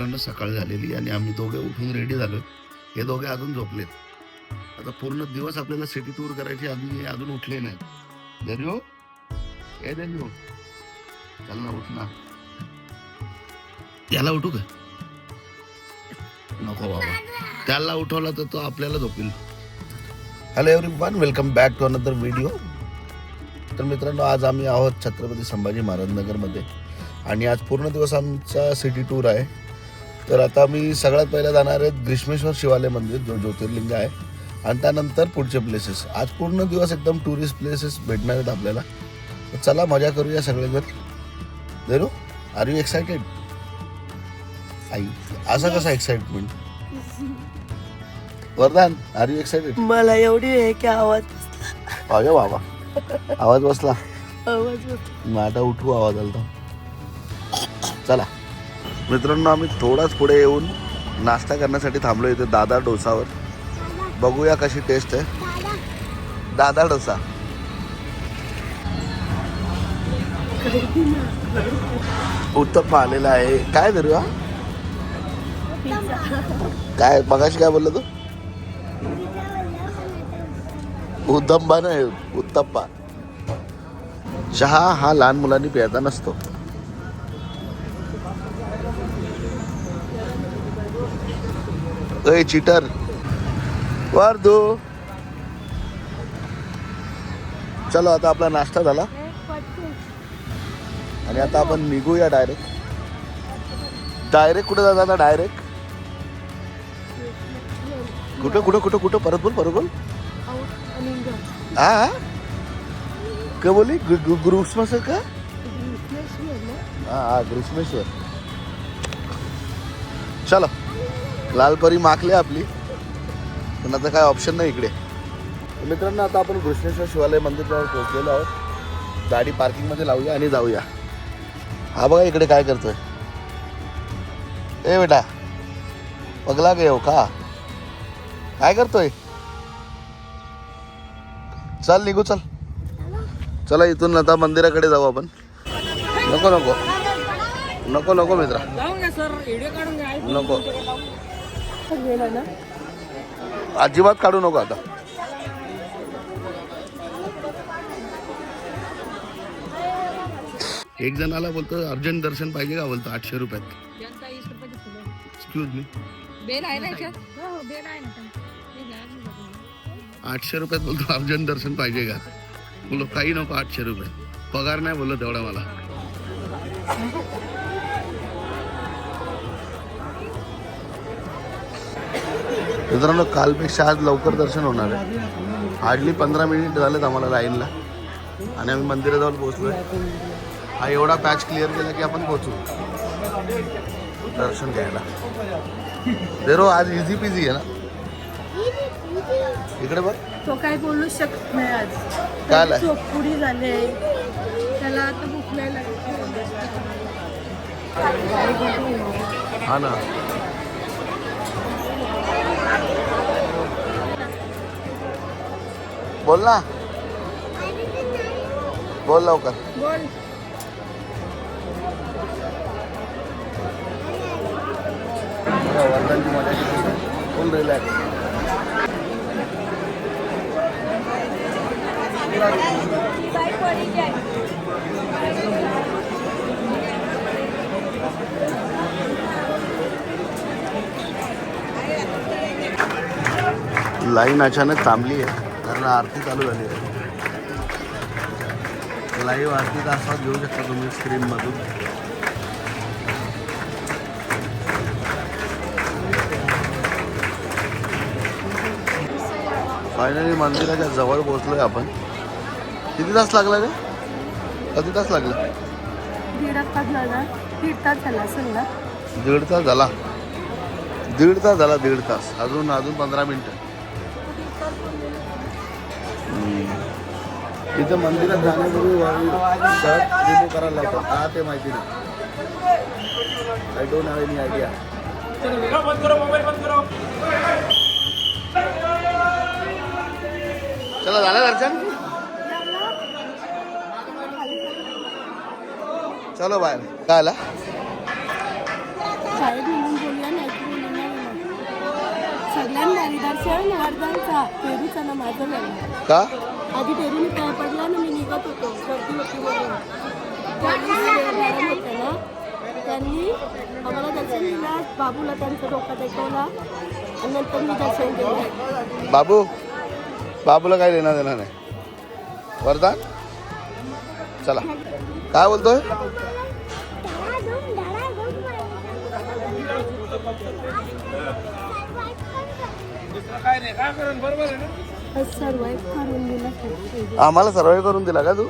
मित्रांनो सकाळ झालेली आणि आम्ही दोघे उठून रेडी झालो. हे दोघे अजून झोपलेत. आता पूर्ण दिवस आपल्याला सिटी टूर करायची आम्ही अजून उठले नाही धन्यो. ए धन्यो. चल ना उठ ना. याला उठू का? नको बाबा. त्याला उठवला तर तो आपल्याला झोपेल. Hello everyone welcome back to another video तर मित्रांनो आज आम्ही आहोत छत्रपती संभाजी महाराज नगरमध्ये. आणि आज पूर्ण दिवस आमचा सिटी टूर आहे. तर आता मी सगळ्यात पहिला जाणार आहे ग्रीष्मेश्वर शिवालय मंदिर जो ज्योतिर्लिंग आहे. आणि त्यानंतर पुढचे प्लेसेस आज पूर्ण दिवस एकदम टुरिस्ट प्लेसेस भेटणार आहेत आपल्याला. तर चला मजा करूया सगळेजण. देरू आर यू एक्सायटेड आई असं कसं एक्साइटमेंट वरदान आर यू एक्सायटेड मला एवढी आहे की आवाज अगे बाबा आवाज बसला. आवाज बसला. मग आता उठू आवाज आला चला. मित्रांनो आम्ही थोडाच पुढे येऊन नाश्ता करण्यासाठी थांबलो इथे दादा डोसावर. बघूया कशी टेस्ट आहे. दादा डोसा. उत्तप्पा आलेला आहे. काय धरू काय मगाशी काय बोलला तू? उद्दंबा नाही उत्तप्पा चहा हा लहान मुलांनी प्यायचा नसतो. अय चिटर वर दो. चलो आता आपला नाश्ता झाला. आणि आता आपण निघूया डायरेक्ट डायरेक्ट कुठं जाता आता? डायरेक्ट कुठं कुठं कुठं कुठं? परत बोल परत बोल. हा का बोली ग्रुप्स का हा हा चला चलो. लालपरी माकले आपली. पण आता काय ऑप्शन नाही इकडे. मित्रांनो आता आपण कृष्णेश्वर शिवालय मंदिरावर पोहोचलेलो आहोत. गाडी पार्किंगमध्ये लावूया आणि जाऊया. हा बघा इकडे काय करतोय. ए बेटा पगला गे हो का? काय करतोय? चल निघू चल. चला इथून आता मंदिराकडे जाऊ आपण. नको नको. नको नको मित्रा. नको. गेलं ना? अजिबात काढू नको आता. एक जणाला बोलतो अर्जंट दर्शन पाहिजे का? बोलतो आठशे रुपयात. एक्सक्यूज मी बेल आहे ना याच्यात? हो, हो, बेल आहे ना त्यात. ते घ्या आणि बघूया. आठशे रुपयात बोलतो अर्जंट दर्शन पाहिजे का? बोलो काही नको आठशे रुपये पगार नाही बोललो तेवढा मला. मित्रांनो कालपेक्षा आज लवकर दर्शन होणार आहे. हार्डली पंधरा मिनिट झालेत आम्हाला लाईनला. आणि आम्ही मंदिराजवळ पोहोचलोय. हा एवढा पॅच क्लिअर केला की आपण पोहोचू. दर्शन घ्यायला. देरो आज इझी पिझी आहे ना? इकडे बघ. तो काय बोलू शकत नाही आज. आलाय? चोपपुडी झाले त्याला आता भूक नाही लागली. हा ना. बोल ना बोल लवकर। बोल। वर्धनची मज़ा किती फुल रिलॅक्स लाईन अचानक थांबली आहे. कारण आरती चालू झाली आहे. लाईव्ह आरतीचा आस्वाद घेऊ शकता तुम्ही स्क्रीनमधून फायनली मंदिराच्या जवळ पोहोचलोय आपण. किती तास लागला रे? किती तास लागला? दीड तास झाला. दीड तास झाला असेल ना? दीड तास झाला. दीड तास झाला दीड तास. अजून अजून पंधरा मिनिटं. इथं मंदिरात जाण्यापूर्वी रिमूव्ह करायला लागतं का ते माहिती नाही. I don't have any idea चला झालं दर्शन? चलो बाहेर. काय आला? पेरूचा ना माझं का? आधी पेरूने पाय पडला ना मी निघत होतो. गर्दी होती म्हणून. त्यांनी मॅडम होत्या ना त्यांनी आम्हाला दर्शन दिला. बाबूला त्यांचा डोका टेकवला आणि नंतर मी दर्शन केलं. बाबू बाबूला काय देणार देणार नाही. वरदान? चला. काय बोलतोय? सर्वाईव्ह करून? दिला आम्हाला सर्वाईव्ह करून दिला का तू?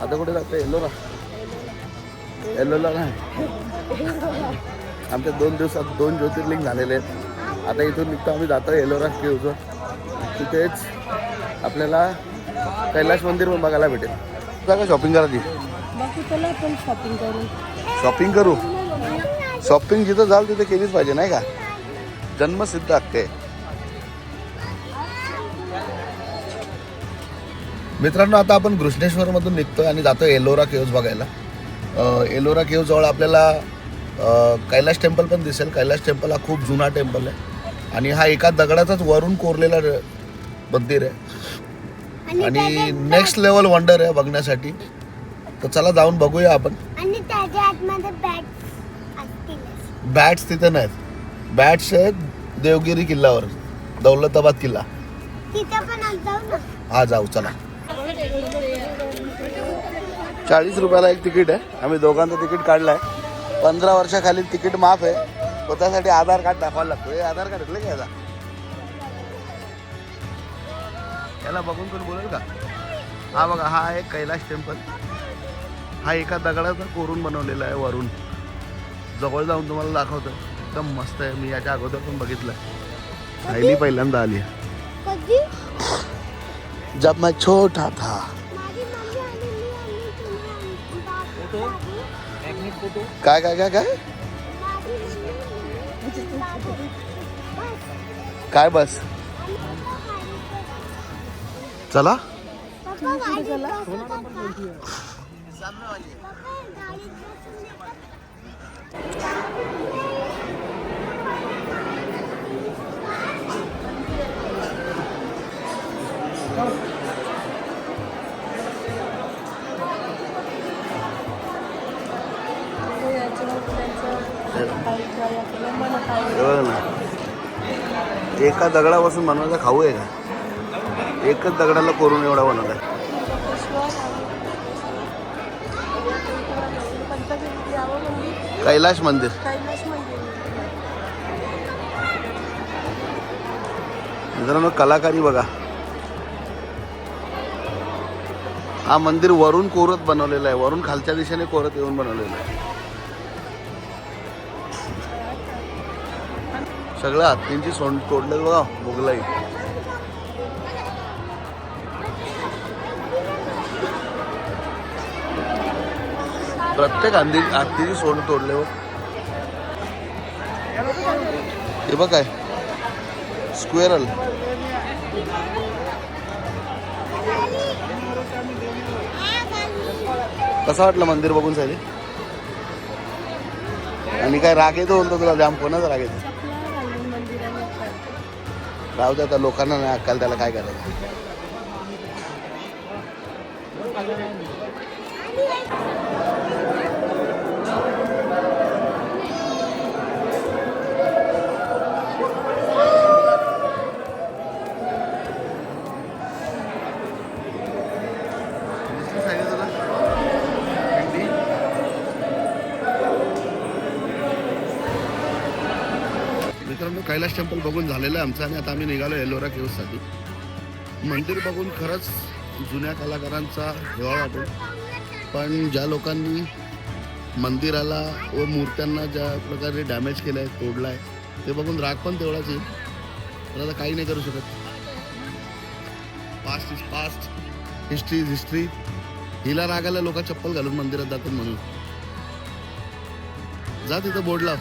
आता कुठे जातो? येल्लोरा येल्लोला नाही आमच्या दोन दिवसात दोन ज्योतिर्लिंग झालेले आहेत. आता इथून निघतो आम्ही जातो येल्लोरा केवचं तिथेच आपल्याला कैलाश मंदिर पण बघायला भेटेल. तुला काय शॉपिंग करायची? बाकी त्याला आपण शॉपिंग करून शॉपिंग करू? शॉपिंग जिथं जाल तिथे केलीच पाहिजे नाही का? जन्मसिद्ध हक्क आहे. मित्रांनो आता आपण घृष्णेश्वर मधून निघतोय आणि जातो एलोरा केव्ज बघायला. अं, एलोरा केव्ह जवळ आपल्याला कैलाश टेम्पल पण दिसेल. कैलाश टेम्पल हा खूप जुना टेम्पल आहे. आणि हा एका दगडाचाच वरून कोरलेला मंदिर आहे. आणि नेक्स्ट लेवल वंडर आहे बघण्यासाठी. तर चला जाऊन बघूया आपण. आणि त्याच्या आतमध्ये बॅट असतील बॅट्स तिथे नाहीत. बॅट्स आहेत देवगिरी किल्ल्यावर दौलताबाद किल्ला. हा जाऊ चला. चाळीस रुपयाला एक तिकीट आहे. आम्ही दोघांचं तिकीट काढलंय. पंधरा वर्षाखाली तिकीट माफ आहे. पण त्यासाठी आधार कार्ड दाखवायला लागतो. हे आधार कार्ड घेतलं याचा याला बघून कोण बोलेल का? हा बघा हा आहे कैलाश टेम्पल. हा एका दगडाचा कोरून बनवलेला आहे वरून. जवळ जाऊन तुम्हाला दाखवतो एकदम मस्त आहे मी याच्या अगोदर पण बघितलं. सायली पहिल्यांदा आली आहे. कधी? जब मैं छोटा था। माझी मम्मी आणि मी आणि तुम्ही आणि बाबू काय काय काय काय? माझी मम्मी आणि बाबू बस काय बस? आणि पप्पा गाडीत चला. बघ ना? एका दगडापासून बनवायचा खाऊ आहे का? एकच दगडाला कोरून एवढा बनवलाय. आहे कैलाश मंदिर. मित्रांनो कलाकारी बघा. हा मंदिर वरून कोरत बनवलेला आहे. वरून खालच्या दिशेने कोरत येऊन बनवलेलं आहे. सगळं हत्तींची सोंड तोडले बघा मुघलाई प्रत्येक हंदी हत्तीची सोंड तोडले बघ. हे बघ काय. स्क्वेरल कसं वाटलं मंदिर बघून साहेब आणि काय राग येतो बोलतो तुला जाम कोणाचा राग येतो? राहू दे आता लोकांना नाही अक्काल त्याला काय करायचं मित्रांनो कैलाश टेम्पल बघून झालेलं आहे आमचं आणि आता आम्ही निघालो एलोरा केव्हसाठी मंदिर बघून खरंच जुन्या कलाकारांचा हेवा वाटतो पण ज्या लोकांनी मंदिराला व मूर्त्यांना ज्या प्रकारे डॅमेज केलं आहे तोडलं आहे ते बघून राग पण तेवढाच येईल. तर आता काही नाही करू शकत. Past is past history is history हिला रागाला लोक चप्पल घालून मंदिरात जातात म्हणून. जा तिथं बोर्ड लाव.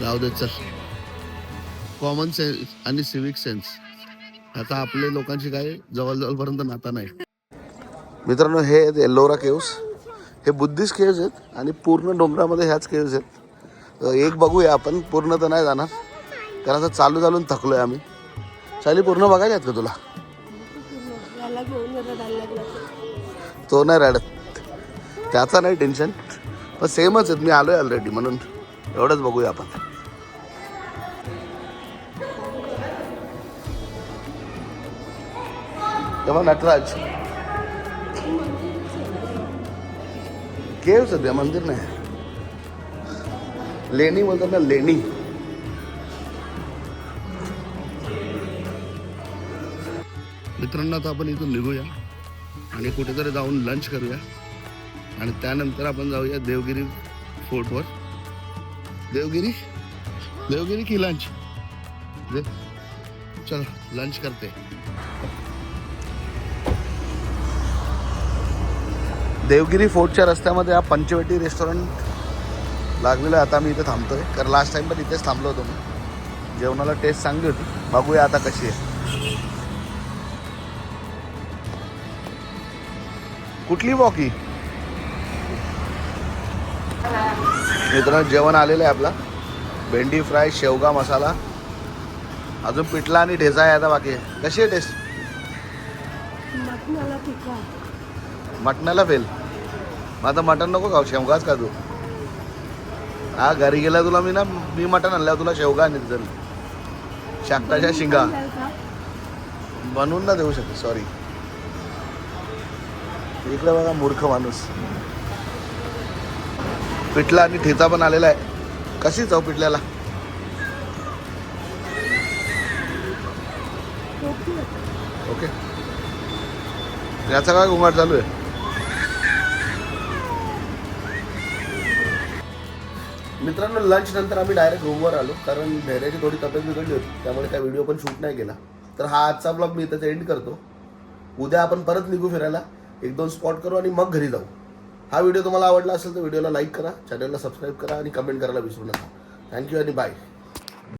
राहू दे चल. कॉमन सेन्स आणि सिविक सेन्स आता आपले लोकांशी काय जवळ जवळपर्यंत नाता नाही. मित्रांनो हे आहेत एल्लोरा केव्स. हे बुद्धिस्ट केव्ज आहेत आणि पूर्ण डोंगरामध्ये ह्याच केव्ज आहेत. एक बघूया आपण पूर्ण तर नाही जाणार. कारण असं चालू चालून थकलोय आम्ही. चाली पूर्ण बघायला आहेत का तुला. तो नाही रडत. त्याचा नाही टेन्शन. पण सेमच आहेत. मी आहे ऑलरेडी म्हणून एवढंच बघूया आपण. तेव्हा नटराज. केव सध्या मंदिर नाही. लेणी बोलतात ना लेणी. मित्रांनो आता आपण इथून निघूया आणि कुठेतरी जाऊन लंच करूया. आणि त्यानंतर आपण जाऊया देवगिरी फोर्टवर देवगिरी? देवगिरी की लंच दे. चल लंच करते. देवगिरी फोर्टच्या रस्त्यामध्ये हा पंचवटी रेस्टॉरंट लागलेलं आहे. आता मी इथे थांबतोय. कारण लास्ट टाइम पण इथेच थांबलो होतो मी. जेवणाला टेस्ट चांगली होती. बघूया आता कशी आहे. कुठली वॉकी मित्रांनो जेवण आलेलं आहे आपला. भेंडी फ्राय शेवगा मसाला. अजून पिठला आणि ठेचा आहे आता बाकी. कशी आहे टेस्ट मटणाला फेल. मग आता मटण नको खाऊ शेवगाच का तू. हा घरी गेला तुला मी ना मी मटण आणलं तुला शेवगा आणि शाकटाच्या शिंगा? बनवून ना देऊ शकते सॉरी इकडे बघा मूर्ख माणूस. पिठला आणि ठेचा पण आलेला आहे. कशी चव पिठल्याला? ओके. ओके याचा काय घुमाट चालू आहे? मित्रांनो लंच नंतर आम्ही डायरेक्ट रूमवर आलो कारण धैर्याची थोडी तब्येत बिघडली होती त्यामुळे काय व्हिडिओ पण शूट नाही केला. तर हा आजचा ब्लॉग मी इथं एंड करतो. उद्या आपण परत निघू फिरायला. एक दोन स्पॉट करू आणि मग घरी जाऊ. हा व्हिडिओ तुम्हाला आवडला असेल तर व्हिडिओला लाईक करा चॅनलला सबस्क्राईब करा आणि कमेंट करायला विसरू नका. थँक्यू आणि बाय